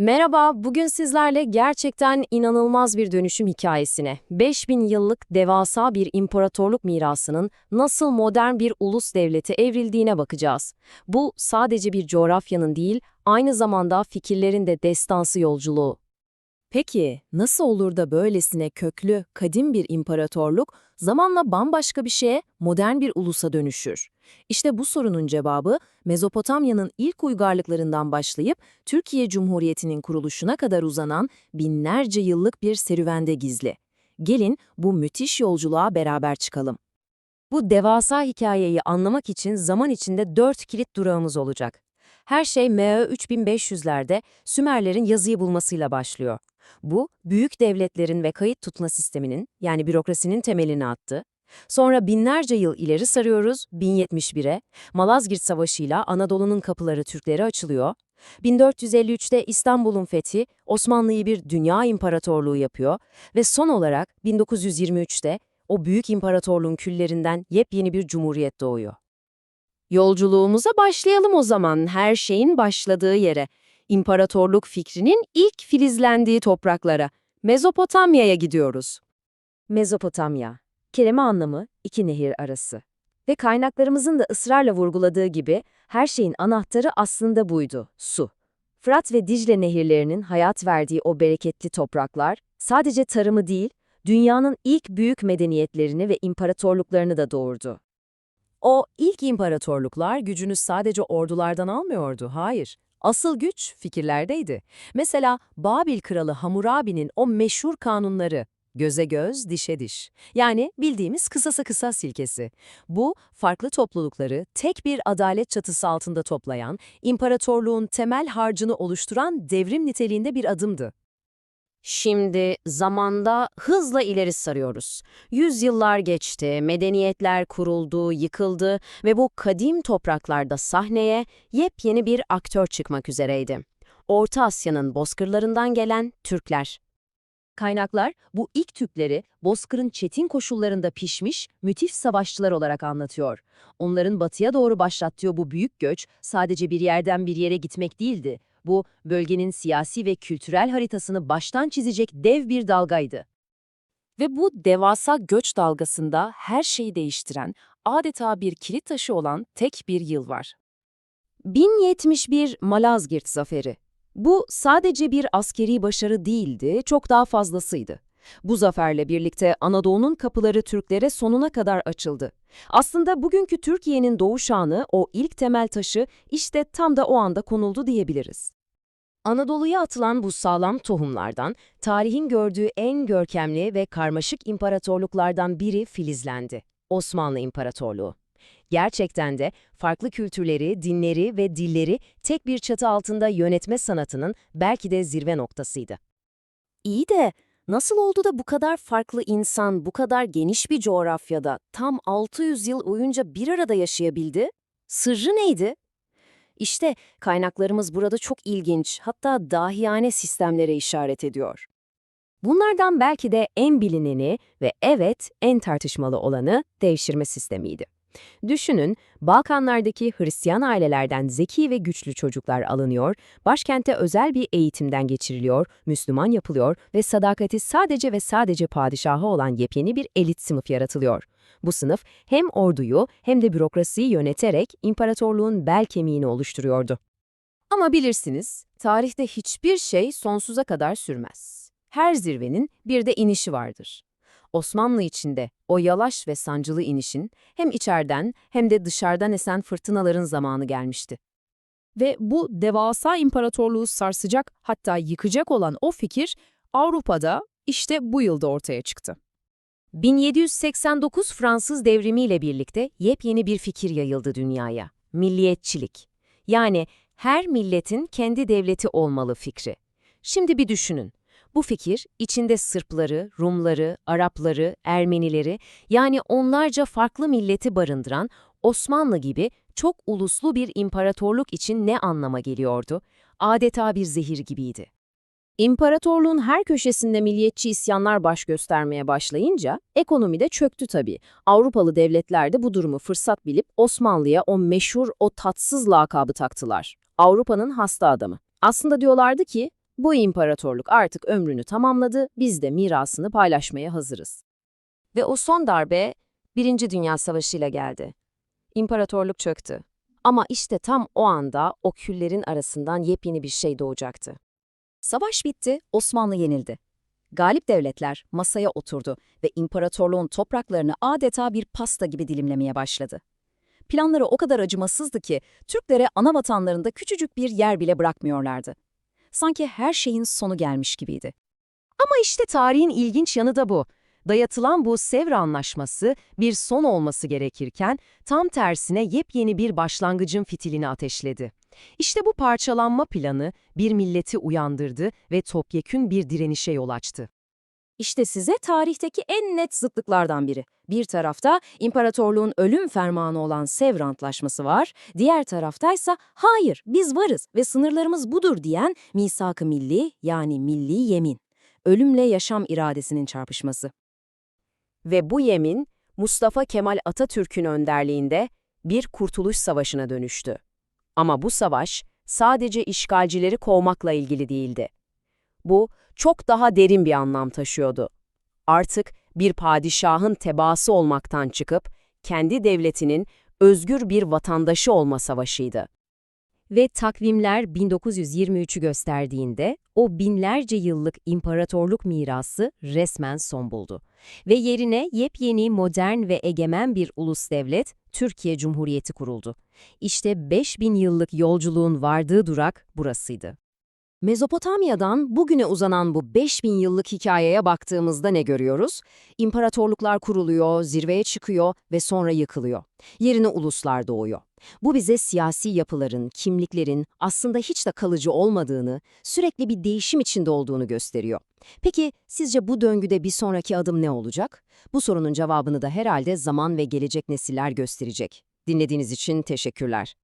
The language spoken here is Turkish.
Merhaba, bugün sizlerle gerçekten inanılmaz bir dönüşüm hikayesine, 5000 yıllık devasa bir imparatorluk mirasının nasıl modern bir ulus devleti evrildiğine bakacağız. Bu sadece bir coğrafyanın değil, aynı zamanda fikirlerin de destansı yolculuğu. Peki nasıl olur da böylesine köklü, kadim bir imparatorluk zamanla bambaşka bir şeye, modern bir ulusa dönüşür? İşte bu sorunun cevabı Mezopotamya'nın ilk uygarlıklarından başlayıp Türkiye Cumhuriyeti'nin kuruluşuna kadar uzanan binlerce yıllık bir serüvende gizli. Gelin bu müthiş yolculuğa beraber çıkalım. Bu devasa hikayeyi anlamak için zaman içinde dört kilit durağımız olacak. Her şey M.Ö. 3500'lerde Sümerlerin yazıyı bulmasıyla başlıyor. Bu, büyük devletlerin ve kayıt tutma sisteminin, yani bürokrasinin temelini attı. Sonra binlerce yıl ileri sarıyoruz, 1071'e, Malazgirt Savaşı'yla Anadolu'nun kapıları Türklere açılıyor. 1453'te İstanbul'un fethi, Osmanlı'yı bir dünya imparatorluğu yapıyor ve son olarak 1923'te o büyük imparatorluğun küllerinden yepyeni bir cumhuriyet doğuyor. Yolculuğumuza başlayalım o zaman her şeyin başladığı yere. İmparatorluk fikrinin ilk filizlendiği topraklara, Mezopotamya'ya gidiyoruz. Mezopotamya, kelime anlamı iki nehir arası. Ve kaynaklarımızın da ısrarla vurguladığı gibi her şeyin anahtarı aslında buydu, su. Fırat ve Dicle nehirlerinin hayat verdiği o bereketli topraklar, sadece tarımı değil, dünyanın ilk büyük medeniyetlerini ve imparatorluklarını da doğurdu. O ilk imparatorluklar gücünü sadece ordulardan almıyordu, hayır. Asıl güç fikirlerdeydi. Mesela Babil kralı Hammurabi'nin o meşhur kanunları, göze göz, dişe diş. Yani bildiğimiz kısasa kısa silkesi. Bu, farklı toplulukları tek bir adalet çatısı altında toplayan, imparatorluğun temel harcını oluşturan devrim niteliğinde bir adımdı. Şimdi zamanda hızla ileri sarıyoruz. Yüzyıllar geçti, medeniyetler kuruldu, yıkıldı ve bu kadim topraklarda sahneye yepyeni bir aktör çıkmak üzereydi. Orta Asya'nın bozkırlarından gelen Türkler. Kaynaklar bu ilk Türkleri bozkırın çetin koşullarında pişmiş, müthiş savaşçılar olarak anlatıyor. Onların batıya doğru başlattığı bu büyük göç sadece bir yerden bir yere gitmek değildi. Bu, bölgenin siyasi ve kültürel haritasını baştan çizecek dev bir dalgaydı. Ve bu devasa göç dalgasında her şeyi değiştiren, adeta bir kilit taşı olan tek bir yıl var. 1071 Malazgirt Zaferi. Bu sadece bir askeri başarı değildi, çok daha fazlasıydı. Bu zaferle birlikte Anadolu'nun kapıları Türklere sonuna kadar açıldı. Aslında bugünkü Türkiye'nin doğuş anı, o ilk temel taşı işte tam da o anda konuldu diyebiliriz. Anadolu'ya atılan bu sağlam tohumlardan, tarihin gördüğü en görkemli ve karmaşık imparatorluklardan biri filizlendi. Osmanlı İmparatorluğu. Gerçekten de farklı kültürleri, dinleri ve dilleri tek bir çatı altında yönetme sanatının belki de zirve noktasıydı. İyi de nasıl oldu da bu kadar farklı insan bu kadar geniş bir coğrafyada tam 600 yıl boyunca bir arada yaşayabildi? Sırrı neydi? İşte kaynaklarımız burada çok ilginç, hatta dahiyane sistemlere işaret ediyor. Bunlardan belki de en bilineni ve evet en tartışmalı olanı devşirme sistemiydi. Düşünün, Balkanlardaki Hristiyan ailelerden zeki ve güçlü çocuklar alınıyor, başkente özel bir eğitimden geçiriliyor, Müslüman yapılıyor ve sadakati sadece ve sadece padişahı olan yepyeni bir elit sınıf yaratılıyor. Bu sınıf hem orduyu hem de bürokrasiyi yöneterek imparatorluğun bel kemiğini oluşturuyordu. Ama bilirsiniz, tarihte hiçbir şey sonsuza kadar sürmez. Her zirvenin bir de inişi vardır. Osmanlı içinde o yalaş ve sancılı inişin hem içeriden hem de dışarıdan esen fırtınaların zamanı gelmişti. Ve bu devasa imparatorluğu sarsacak hatta yıkacak olan o fikir Avrupa'da işte bu yılda ortaya çıktı. 1789 Fransız devrimiyle birlikte yepyeni bir fikir yayıldı dünyaya. Milliyetçilik. Yani her milletin kendi devleti olmalı fikri. Şimdi bir düşünün. Bu fikir, içinde Sırpları, Rumları, Arapları, Ermenileri, yani onlarca farklı milleti barındıran Osmanlı gibi çok uluslu bir imparatorluk için ne anlama geliyordu? Adeta bir zehir gibiydi. İmparatorluğun her köşesinde milliyetçi isyanlar baş göstermeye başlayınca ekonomi de çöktü tabii. Avrupalı devletler de bu durumu fırsat bilip Osmanlı'ya o meşhur, o tatsız lakabı taktılar. Avrupa'nın hasta adamı. Aslında diyorlardı ki, Bu imparatorluk artık ömrünü tamamladı, biz de mirasını paylaşmaya hazırız. Ve o son darbe Birinci Dünya Savaşı ile geldi. İmparatorluk çöktü. Ama işte tam o anda o küllerin arasından yepyeni bir şey doğacaktı. Savaş bitti, Osmanlı yenildi. Galip devletler masaya oturdu ve imparatorluğun topraklarını adeta bir pasta gibi dilimlemeye başladı. Planları o kadar acımasızdı ki Türklere ana vatanlarında küçücük bir yer bile bırakmıyorlardı. Sanki her şeyin sonu gelmiş gibiydi. Ama işte tarihin ilginç yanı da bu. Dayatılan bu Sevr Anlaşması bir son olması gerekirken tam tersine yepyeni bir başlangıcın fitilini ateşledi. İşte bu parçalanma planı bir milleti uyandırdı ve topyekün bir direnişe yol açtı. İşte size tarihteki en net zıtlıklardan biri. Bir tarafta imparatorluğun ölüm fermanı olan Sevr Antlaşması var, diğer taraftaysa hayır biz varız ve sınırlarımız budur diyen misak-ı milli yani milli yemin. Ölümle yaşam iradesinin çarpışması. Ve bu yemin Mustafa Kemal Atatürk'ün önderliğinde bir kurtuluş savaşına dönüştü. Ama bu savaş sadece işgalcileri kovmakla ilgili değildi. Bu çok daha derin bir anlam taşıyordu. Artık bir padişahın tebaası olmaktan çıkıp kendi devletinin özgür bir vatandaşı olma savaşıydı. Ve takvimler 1923'ü gösterdiğinde o binlerce yıllık imparatorluk mirası resmen son buldu. Ve yerine yepyeni modern ve egemen bir ulus devlet, Türkiye Cumhuriyeti kuruldu. İşte 5000 yıllık yolculuğun vardığı durak burasıydı. Mezopotamya'dan bugüne uzanan bu 5000 yıllık hikayeye baktığımızda ne görüyoruz? İmparatorluklar kuruluyor, zirveye çıkıyor ve sonra yıkılıyor. Yerine uluslar doğuyor. Bu bize siyasi yapıların, kimliklerin aslında hiç de kalıcı olmadığını, sürekli bir değişim içinde olduğunu gösteriyor. Peki sizce bu döngüde bir sonraki adım ne olacak? Bu sorunun cevabını da herhalde zaman ve gelecek nesiller gösterecek. Dinlediğiniz için teşekkürler.